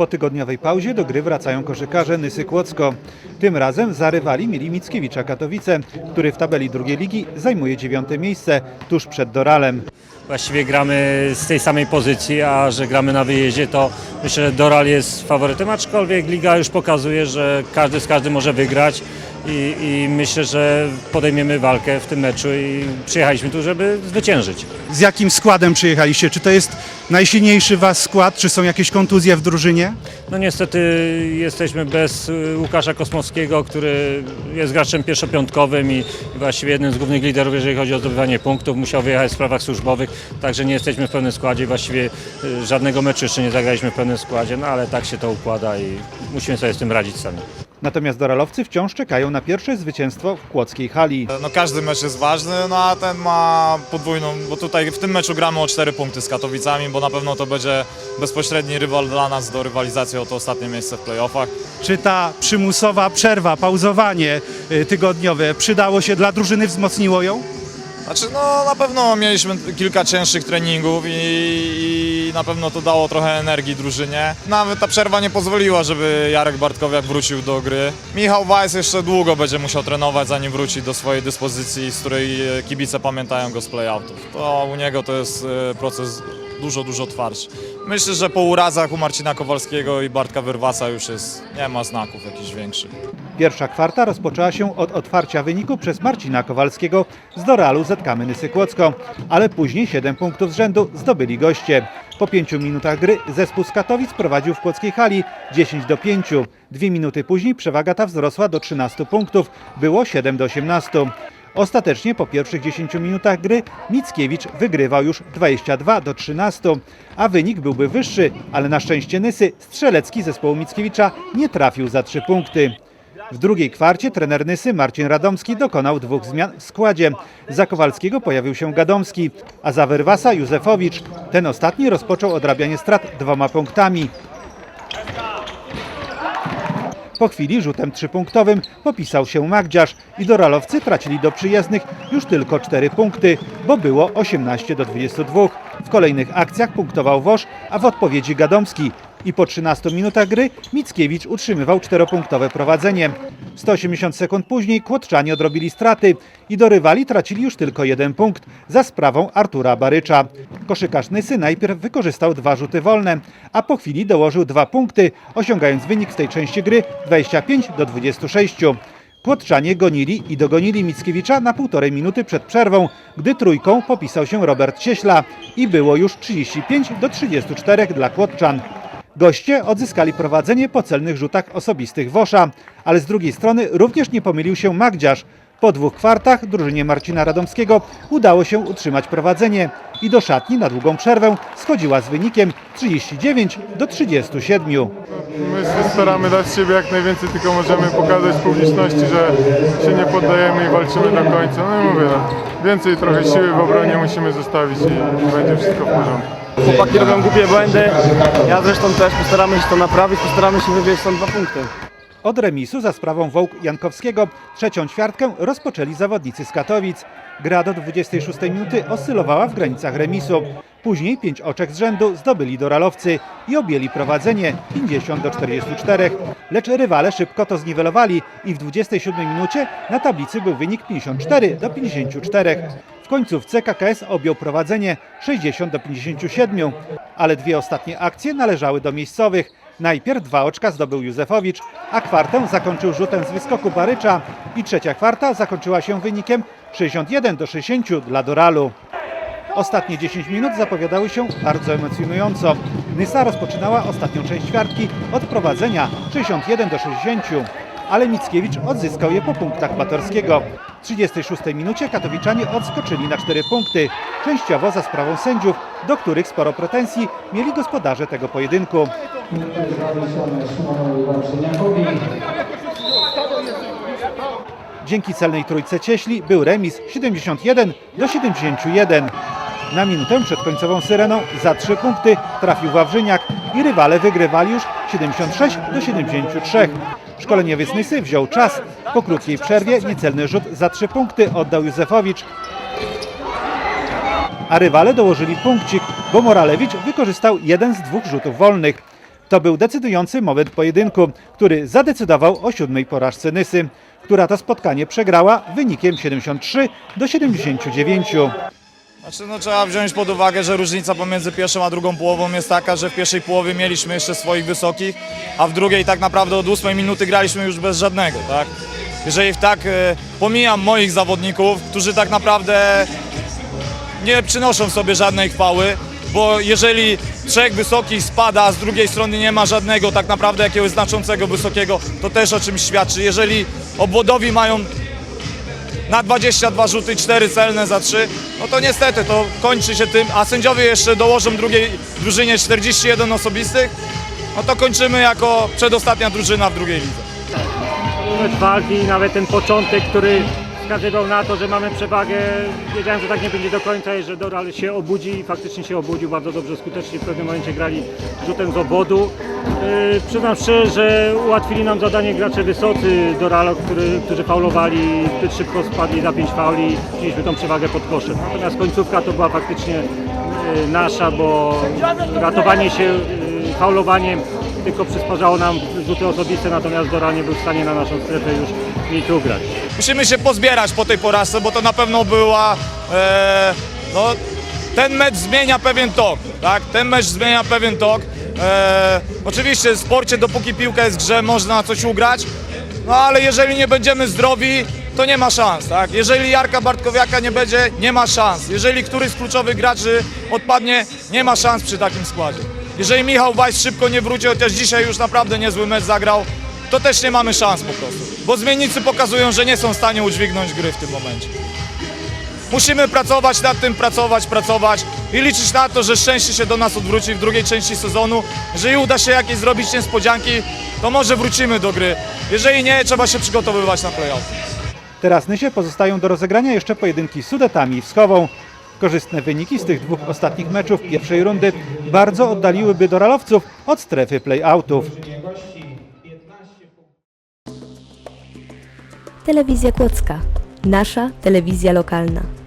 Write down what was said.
Po tygodniowej pauzie do gry wracają koszykarze Nysy Kłodzko. Tym razem za rywali mieli Mickiewicza Katowice, który w tabeli drugiej ligi zajmuje dziewiąte miejsce, tuż przed Doralem. Właściwie gramy z tej samej pozycji, a że gramy na wyjeździe, to myślę, że Doral jest faworytem, aczkolwiek liga już pokazuje, że każdy z każdym może wygrać i, i myślę, że podejmiemy walkę w tym meczu i przyjechaliśmy tu, żeby zwyciężyć. Z jakim składem przyjechaliście? Czy to jest najsilniejszy was skład? Czy są jakieś kontuzje w drużynie? No niestety jesteśmy bez y, Łukasza Kosmowskiego, który jest graczem pierwszopiątkowym i i właściwie jednym z głównych liderów, jeżeli chodzi o zdobywanie punktów. Musiał wyjechać w sprawach służbowych, także nie jesteśmy w pełnym składzie. Właściwie y, żadnego meczu jeszcze nie zagraliśmy w pełnym składzie, no ale tak się to układa i musimy sobie z tym radzić sami. Natomiast Doralowcy wciąż czekają na pierwsze zwycięstwo w kłodzkiej hali. No każdy mecz jest ważny, no a ten ma podwójną, bo tutaj w tym meczu gramy o 4 punkty z Katowicami, bo na pewno to będzie bezpośredni rywal dla nas do rywalizacji o to ostatnie miejsce w playoffach. Czy ta przymusowa przerwa, pauzowanie y, tygodniowe przydało się dla drużyny, wzmocniło ją? Znaczy no na pewno mieliśmy kilka cięższych treningów i, i na pewno to dało trochę energii drużynie. Nawet ta przerwa nie pozwoliła, żeby Jarek Bartkowiak wrócił do gry. Michał Weiss jeszcze długo będzie musiał trenować, zanim wróci do swojej dyspozycji, z której e, kibice pamiętają go z playoutów. To u niego to jest e, proces dużo, dużo twardszy. Myślę, że po urazach u Marcina Kowalskiego i Bartka Wyrwasa już jest, nie ma znaków jakichś większych. Pierwsza kwarta rozpoczęła się od otwarcia wyniku przez Marcina Kowalskiego z Doralu Zetkamy Nysy Kłodzko, ale później 7 punktów z rzędu zdobyli goście. Po 5 minutach gry zespół z Katowic prowadził w Kłodzkiej hali 10 do 5. Dwie minuty później przewaga ta wzrosła do 13 punktów, było 7 do 18. Ostatecznie po pierwszych 10 minutach gry Mickiewicz wygrywał już 22 do 13, a wynik byłby wyższy, ale na szczęście Nysy strzelecki zespołu Mickiewicza nie trafił za 3 punkty. W drugiej kwarcie trener Nysy Marcin Radomski dokonał dwóch zmian w składzie. Za Kowalskiego pojawił się Gadomski, a za Wyrwasa Józefowicz. Ten ostatni rozpoczął odrabianie strat dwoma punktami. Po chwili rzutem trzypunktowym popisał się Magdziarz i doralowcy tracili do przyjezdnych już tylko 4 punkty, bo było 18 do 22. W kolejnych akcjach punktował Wosz, a w odpowiedzi Gadomski. I po 13 minutach gry Mickiewicz utrzymywał czteropunktowe prowadzenie. 180 sekund później Kłodczanie odrobili straty i do rywali tracili już tylko jeden punkt za sprawą Artura Barycza. Koszykarz Nysy najpierw wykorzystał dwa rzuty wolne, a po chwili dołożył dwa punkty, osiągając wynik w tej części gry 25 do 26. Kłodczanie gonili i dogonili Mickiewicza na półtorej minuty przed przerwą, gdy trójką popisał się Robert Cieśla i było już 35 do 34 dla Kłodczan. Goście odzyskali prowadzenie po celnych rzutach osobistych Wosza, ale z drugiej strony również nie pomylił się Magdziarz. Po dwóch kwartach drużynie Marcina Radomskiego udało się utrzymać prowadzenie i do szatni na długą przerwę schodziła z wynikiem 39 do 37. My się staramy dać z siebie jak najwięcej, tylko możemy pokazać publiczności, że się nie poddajemy i walczymy do końca. No i mówię, no, więcej trochę siły w obronie musimy zostawić i będzie wszystko w porządku. Chłopaki robią głupie błędy, ja zresztą też postaramy się to naprawić, postaramy się wywieźć stąd dwa punkty. Od remisu za sprawą Wołk Jankowskiego trzecią ćwiartkę rozpoczęli zawodnicy z Katowic. Gra do 26 minuty oscylowała w granicach remisu. Później pięć oczek z rzędu zdobyli doralowcy i objęli prowadzenie 50 do 44. Lecz rywale szybko to zniwelowali i w 27 minucie na tablicy był wynik 54 do 54. W końcówce KKS objął prowadzenie 60 do 57, ale dwie ostatnie akcje należały do miejscowych. Najpierw dwa oczka zdobył Józefowicz, a kwartę zakończył rzutem z wyskoku Barycza i trzecia kwarta zakończyła się wynikiem 61 do 60 dla Doralu. Ostatnie 10 minut zapowiadały się bardzo emocjonująco. Nysa rozpoczynała ostatnią część ćwiartki od prowadzenia 61 do 60, ale Mickiewicz odzyskał je po punktach Batorskiego. W 36 minucie katowiczanie odskoczyli na 4 punkty, częściowo za sprawą sędziów, do których sporo pretensji mieli gospodarze tego pojedynku. Dzięki celnej trójce cieśli był remis 71 do 71. Na minutę przed końcową syreną za trzy punkty trafił Wawrzyniak i rywale wygrywali już 76 do 73. Szkoleniowiec Nysy wziął czas. Po krótkiej przerwie niecelny rzut za trzy punkty oddał Józefowicz. A rywale dołożyli punkcik, bo Moralewicz wykorzystał jeden z dwóch rzutów wolnych. To był decydujący moment pojedynku, który zadecydował o siódmej porażce Nysy, która to spotkanie przegrała wynikiem 73 do 79. Znaczy, no, trzeba wziąć pod uwagę, że różnica pomiędzy pierwszą a drugą połową jest taka, że w pierwszej połowie mieliśmy jeszcze swoich wysokich, a w drugiej tak naprawdę od ósmej minuty graliśmy już bez żadnego, tak? Jeżeli tak e, pomijam moich zawodników, którzy tak naprawdę nie przynoszą sobie żadnej chwały, bo jeżeli trzech wysokich spada, a z drugiej strony nie ma żadnego tak naprawdę jakiegoś znaczącego wysokiego, to też o czymś świadczy. Jeżeli obwodowi mają na 22 rzuty, 4 celne za 3, no to niestety to kończy się tym, a sędziowie jeszcze dołożą drugiej drużynie 41 osobistych, no to kończymy jako przedostatnia drużyna w drugiej lidze. walki i nawet ten początek, który wskazywał na to, że mamy przewagę. Wiedziałem, że tak nie będzie do końca i że Doral się obudzi i faktycznie się obudził bardzo dobrze, skutecznie w pewnym momencie grali rzutem z obwodu. Yy, przyznam szczerze, że ułatwili nam zadanie gracze wysocy Doralo, który, którzy faulowali, zbyt szybko spadli za 5 fauli, mieliśmy tą przewagę pod koszem. Natomiast końcówka to była faktycznie yy, nasza, bo ratowanie się yy, faulowaniem tylko przysparzało nam rzuty osobiste, natomiast Doral nie był w stanie na naszą strefę już nic ugrać. Musimy się pozbierać po tej porażce, bo to na pewno była. E, no, ten mecz zmienia pewien tok, tak? Ten mecz zmienia pewien tok. E, oczywiście w sporcie, dopóki piłka jest w grze, można coś ugrać, no ale jeżeli nie będziemy zdrowi, to nie ma szans, tak? Jeżeli Jarka Bartkowiaka nie będzie, nie ma szans. Jeżeli któryś z kluczowych graczy odpadnie, nie ma szans przy takim składzie. Jeżeli Michał Weiss szybko nie wróci, chociaż dzisiaj już naprawdę niezły mecz zagrał, to też nie mamy szans po prostu. Bo zmiennicy pokazują, że nie są w stanie udźwignąć gry w tym momencie. Musimy pracować nad tym, pracować, pracować i liczyć na to, że szczęście się do nas odwróci w drugiej części sezonu. Jeżeli uda się jakieś zrobić niespodzianki, to może wrócimy do gry. Jeżeli nie, trzeba się przygotowywać na playoff. Teraz Nysie pozostają do rozegrania jeszcze pojedynki z Sudetami i Wschową. Korzystne wyniki z tych dwóch ostatnich meczów pierwszej rundy bardzo oddaliłyby Doralowców od strefy play-outów. Telewizja Kłodzka. Nasza telewizja lokalna.